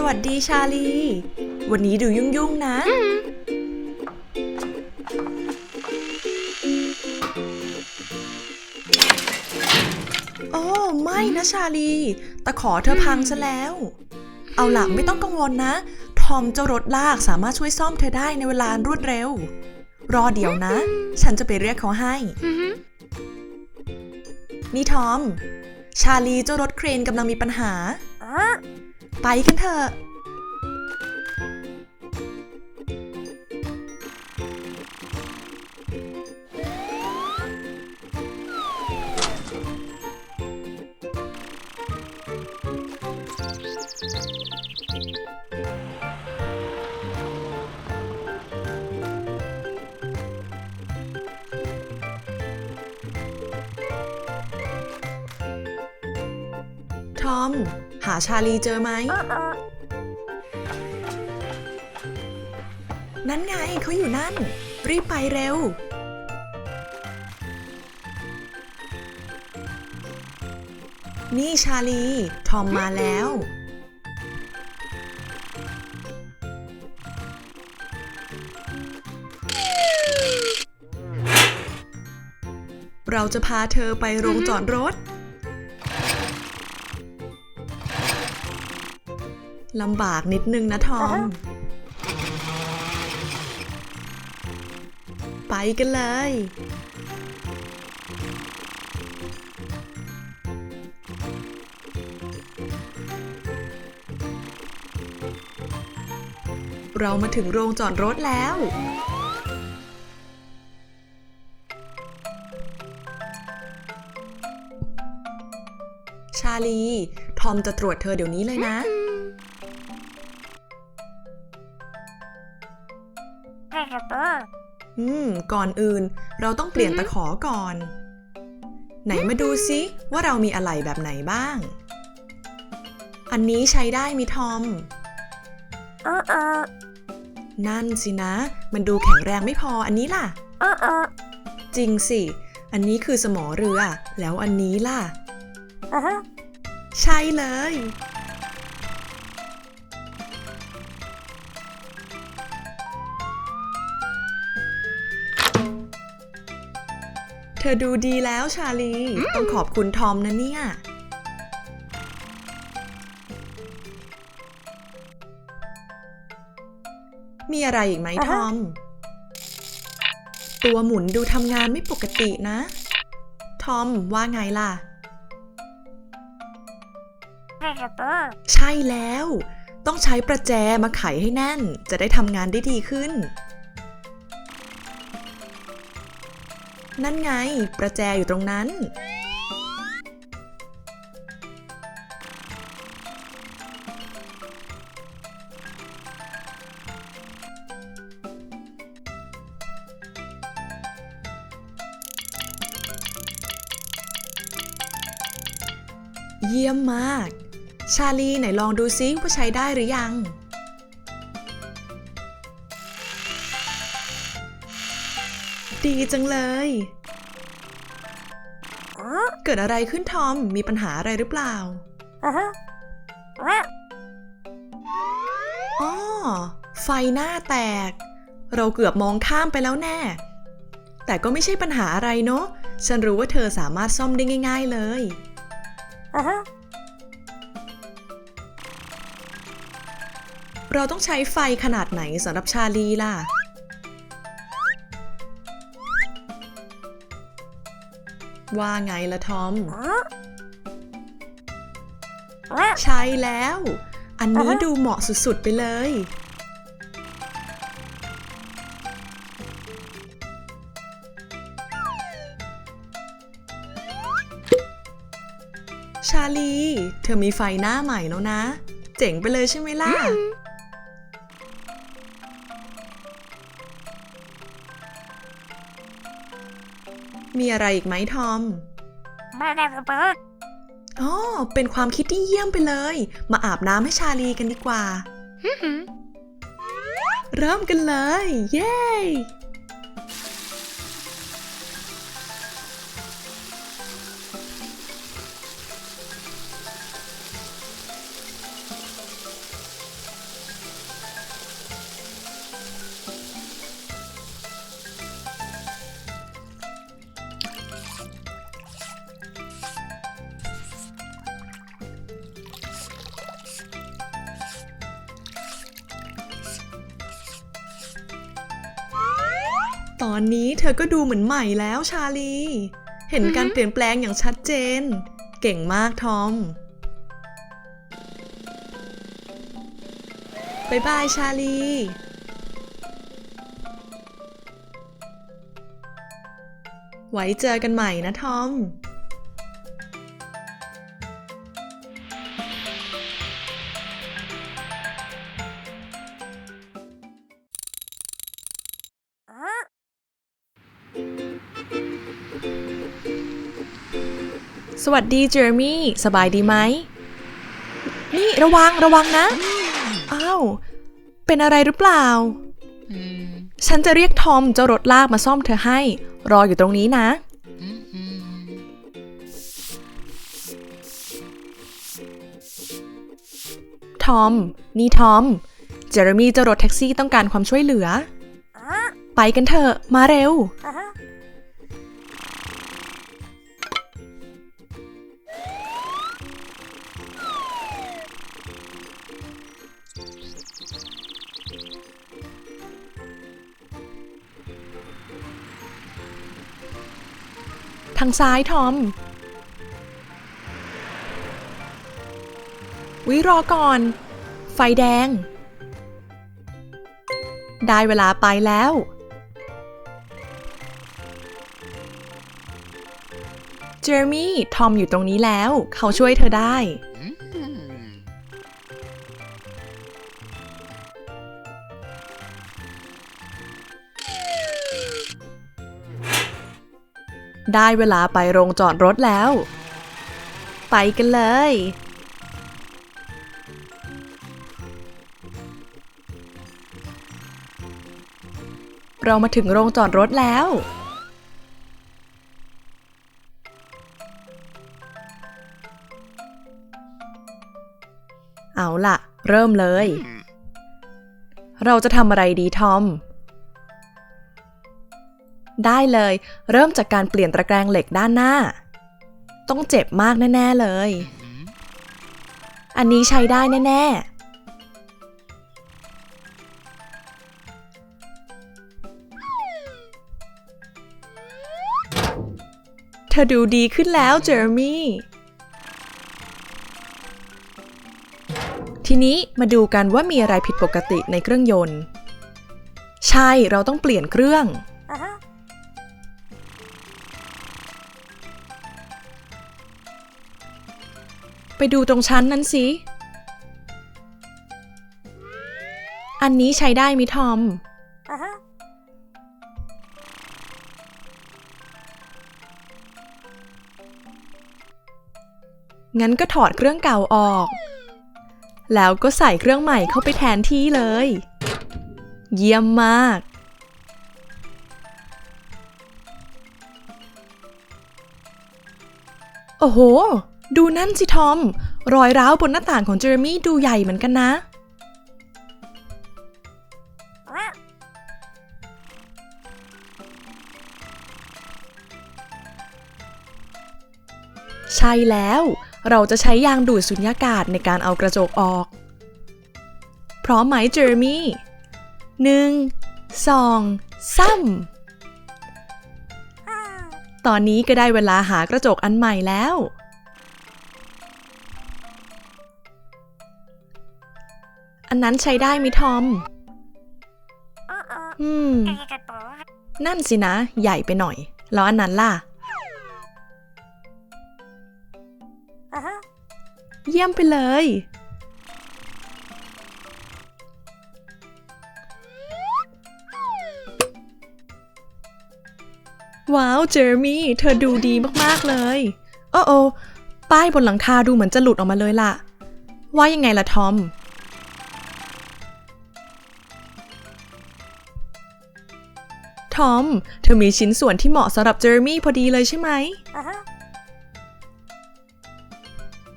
สวัสดีชาลี วันนี้ดูยุ่งๆนะ โอ้ไม่นะชาลี ตะขอเธอพังซะแล้ว เอาล่ะไม่ต้องกังวลนะ ทอมเจ้ารถลากสามารถช่วยซ่อมเธอได้ในเวลารวดเร็ว รอเดี๋ยวนะ ฉันจะไปเรียกเขาให้ นี่ทอม ชาลีเจ้ารถเครนกำลังมีปัญหา ไปกันเถอะ ชาลีเจอไหม นั่นไงเขาอยู่นั่น รีบไปเร็ว นี่ชาลี ทอมมาแล้ว เราจะพาเธอไปโรงจอดรถ ลำบากนิดนึงนะทอม ไปกันเลย เรามาถึงโรงจอดรถแล้ว ชาลี ทอมจะตรวจเธอเดี๋ยวนี้เลยนะ อืม ก่อนอื่นเราต้องเปลี่ยนตะขอก่อน ไหนมาดูซิว่าเรามีอะไรแบบไหนบ้าง อันนี้ใช้ได้มีทอม นั่นสินะ มันดูแข็งแรงไม่พออันนี้ล่ะ จริงสิ อันนี้คือสมอเรือ แล้วอันนี้ล่ะ ใช่เลย อดูดีแล้วชาลี ต้องขอบคุณทอมนะเนี่ย มีอะไรอีกไหมทอม ตัวหมุนดูทำงานไม่ปกตินะ ทอมว่าไงล่ะ ใช่แล้ว ต้องใช้ประแจมาไขให้แน่น จะได้ทำงานได้ดีขึ้น นั่นไง ประแจอยู่ตรงนั้น เยี่ยมมาก ชาลีไหนลองดูซิว่าใช้ได้หรือยัง ดีจังเลย เกิดอะไรขึ้นทอม มีปัญหาอะไรหรือเปล่าอ๋อไฟหน้าแตก เราเกือบมองข้ามไปแล้วแน่ แต่ก็ไม่ใช่ปัญหาอะไรเนอะฉันรู้ว่าเธอสามารถซ่อมได้ง่าย ๆเลยเราต้องใช้ไฟขนาดไหนสำหรับชาลีล่ะ ว่าไงละทอม ใช่แล้ว อันนี้ดูเหมาะสุดๆไปเลย ชาลี เธอมีไฟหน้าใหม่แล้วนะ เจ๋งไปเลยใช่ไหมล่ะ มีอะไรอีกไหมทอมอ๋อเป็นความคิดที่เยี่ยมไปเลย มาอาบน้ำให้ชาลีกันดีกว่า เริ่มกันเลย เย้ ตอนนี้เธอก็ดูเหมือนใหม่แล้วชาลี เห็นการเปลี่ยนแปลงอย่างชัดเจน เก่งมากทอมบายบายชาลี ไว้เจอกันใหม่นะทอม สวัสดีเจอร์มี่สบายดีไหม นี่ระวังระวังนะ อ้าว เป็นอะไรหรือเปล่า ฉันจะเรียกทอมเจ้ารถลากมาซ่อมเธอให้ รออยู่ตรงนี้นะ ทอม นี่ทอม เจอร์มี่เจ้ารถแท็กซี่ต้องการความช่วยเหลือ ไปกันเถอะ มาเร็ว ซ้ายทอม วิรอก่อน ไฟแดง ได้เวลาไปแล้ว เจอร์มี่ทอมอยู่ตรงนี้แล้ว เขาช่วยเธอได้ ได้เวลาไปโรงจอดรถแล้ว ไปกันเลย เรามาถึงโรงจอดรถแล้ว เอาล่ะ เริ่มเลย เราจะทำอะไรดีทอม ได้เลย เริ่มจากการเปลี่ยนตะแกรงเหล็กด้านหน้า ต้องเจ็บมากแน่ ๆ เลย อันนี้ใช้ได้แน่ๆเธอดูดีขึ้นแล้ว เจอร์มี่ ทีนี้มาดูกันว่ามีอะไรผิดปกติในเครื่องยนต์ ใช่ เราต้องเปลี่ยนเครื่อง ไปดูตรงชั้นนั้นสิ อันนี้ใช้ได้มิทอม งั้นก็ถอดเครื่องเก่าออก แล้วก็ใส่เครื่องใหม่เข้าไปแทนที่เลย เยี่ยมมากโอ้โห ดูนั่นสิทอม รอยร้าวบนหน้าต่างของเจอร์มี่ดูใหญ่เหมือนกันนะ ใช่แล้ว เราจะใช้ยางดูดสุญญากาศในการเอากระจกออก พร้อมไหมเจอร์มี่หนึ่งสองสามตอนนี้ก็ได้เวลาหากระจกอันใหม่แล้ว อันนั้นใช้ได้ไหมทอม อืม นั่นสินะ ใหญ่ไปหน่อย แล้วอันนั้นล่ะ เยี่ยมไปเลย ว้าว เจอร์มี่ เธอดูดีมาก ๆ เลย โอ้โอป้ายบนหลังคาดูเหมือนจะหลุดออกมาเลยล่ะ ว่ายังไงล่ะทอม ทอม เธอมีชิ้นส่วนที่เหมาะสำหรับเจอร์มี่พอดีเลยใช่ไหม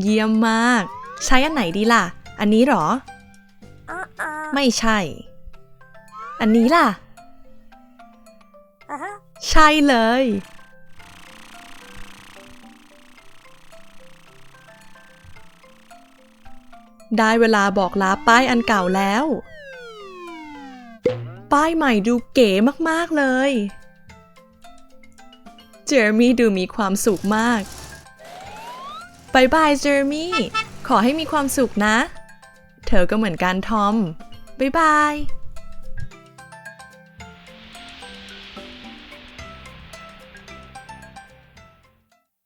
เยี่ยมมาก ใช้อันไหนดีล่ะ อันนี้เหรอไม่ใช่ อันนี้ล่ะใช่เลย ได้เวลาบอกลาป้ายอันเก่าแล้ว ป้ายใหม่ดูเก๋มากๆเลย เจอร์มี่ดูมีความสุขมากบายบายเจอร์มี่ ขอให้มีความสุขนะ เธอก็เหมือนกันทอมบายบาย